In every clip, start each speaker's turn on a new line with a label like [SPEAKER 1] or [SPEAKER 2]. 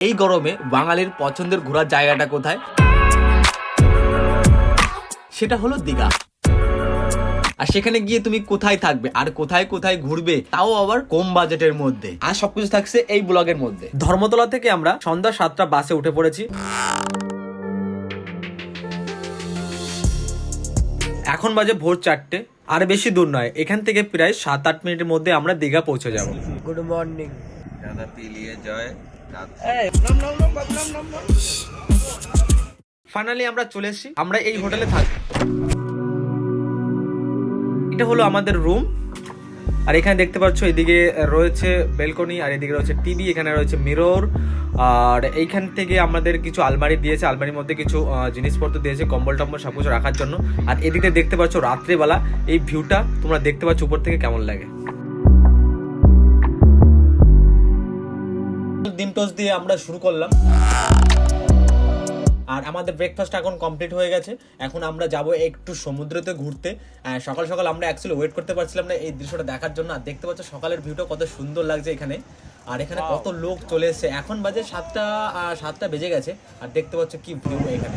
[SPEAKER 1] এই গরমে বাঙালির পছন্দের ঘোরার জায়গাটা কোথায়? সেটা হলো দীঘা। আর সেখানে গিয়ে তুমি কোথায় থাকবে? আর কোথায় কোথায় ঘুরবে? তাও আবার কম বাজেটের মধ্যে। আর সবকিছু থাকছে এই ব্লগের মধ্যে। ধর্মতলা থেকে আমরা সন্ধ্যা সাতটা বাসে উঠে পড়েছি। এখন বাজে ভোর চারটে। আর বেশি দূর নয় এখান থেকে প্রায় সাত আট মিনিটের মধ্যে আমরা দীঘা পৌঁছে যাব।
[SPEAKER 2] গুড মর্নিং দাদা পিলিয়ে জয়।
[SPEAKER 1] ফাইনালি আমরা চলে এসেছি। আমরা এই হোটেলে থাকি এটা হলো আমাদের রুম। আর এখানে দেখতে পাচ্ছ, এদিকে রয়েছে বেলকনি, আর এদিকে রয়েছে টিভি, এখানে রয়েছে মিরর। আর এইখান থেকে আমাদের কিছু আলমারি দিয়েছে। আলমারির মধ্যে কিছু জিনিসপত্র দিয়েছে, কম্বল টম্বল সব কিছু রাখার জন্য। আর এদিকে দেখতে পাচ্ছ রাত্রেবেলা। এই ভিউটা তোমরা দেখতে পাচ্ছ উপর থেকে কেমন লাগে। ডিম টোস্ট দিয়ে আমরা শুরু করলাম। আর আমাদের ব্রেকফাস্ট এখন কমপ্লিট হয়ে গেছে। এখন আমরা যাব একটু সমুদ্রতে ঘুরতে। সকাল সকাল আমরা অ্যাকচুয়ালি ওয়েট করতে পারছিলাম না এই দৃশ্যটা দেখার জন্য। আর দেখতে পাচ্ছ সকালের ভিউটা কত সুন্দর লাগছে এখানে। আর এখানে কত লোক চলে এসেছে। এখন বাজে সাতটা সাতটা বেজে গেছে। আর দেখতে পাচ্ছ কি ভিউ এখানে।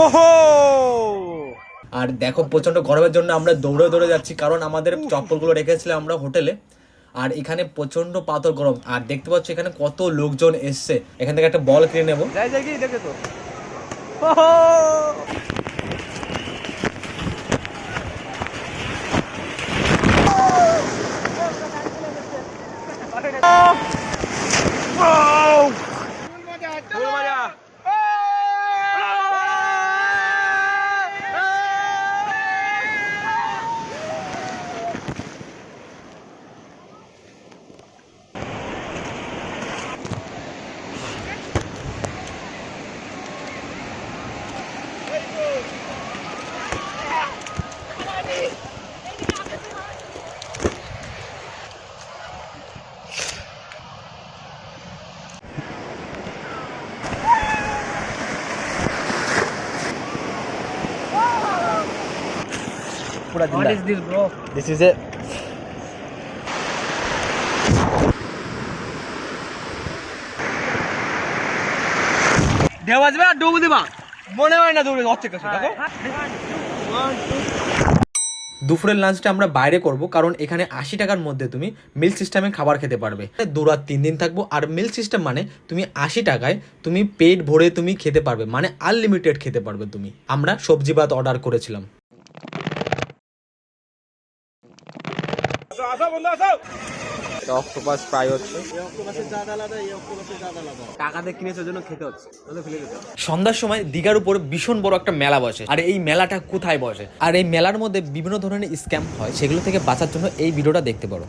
[SPEAKER 1] ওহো! আর দেখো প্রচণ্ড গরমের জন্য আমরা দৌড়ে দৌড়ে যাচ্ছি। কারণ আমাদের চপ্পলগুলো রেখেছিলাম আমরা হোটেলে। আর এখানে প্রচণ্ড পাথর গরম। আর দেখতে পাচ্ছ এখানে কত লোকজন এসছে। এখান থেকে একটা বল কিনে নেব।
[SPEAKER 3] जाए
[SPEAKER 1] পুরা
[SPEAKER 3] দিন আর দিবা। মনে হয় না কাছে দেখো।
[SPEAKER 1] দুপুরের লাঞ্চটা আমরা বাইরে করব কারণ এখানে আশি টাকার মধ্যে তুমি মিল সিস্টেমে খাবার খেতে পারবে। দু রাত তিন দিন থাকব আর মিল সিস্টেম মানে তুমি আশি টাকায় তুমি পেট ভরে তুমি খেতে পারবে মানে আনলিমিটেড খেতে পারবে তুমি। আমরা সবজি ভাত অর্ডার করেছিলাম।
[SPEAKER 3] অক্টোপাস ফ্রাই হচ্ছে। টাকাতে কিনেছে জন্য খেতে হচ্ছে। হবে।
[SPEAKER 1] সন্ধ্যার সময় দিঘার উপর ভীষণ বড় একটা মেলা বসে আর এই মেলাটা কোথায় বসে? আর এই মেলার মধ্যে বিভিন্ন ধরনের স্ক্যাম হয় সেগুলো থেকে বাঁচার জন্য এই ভিডিওটা দেখতে পারো।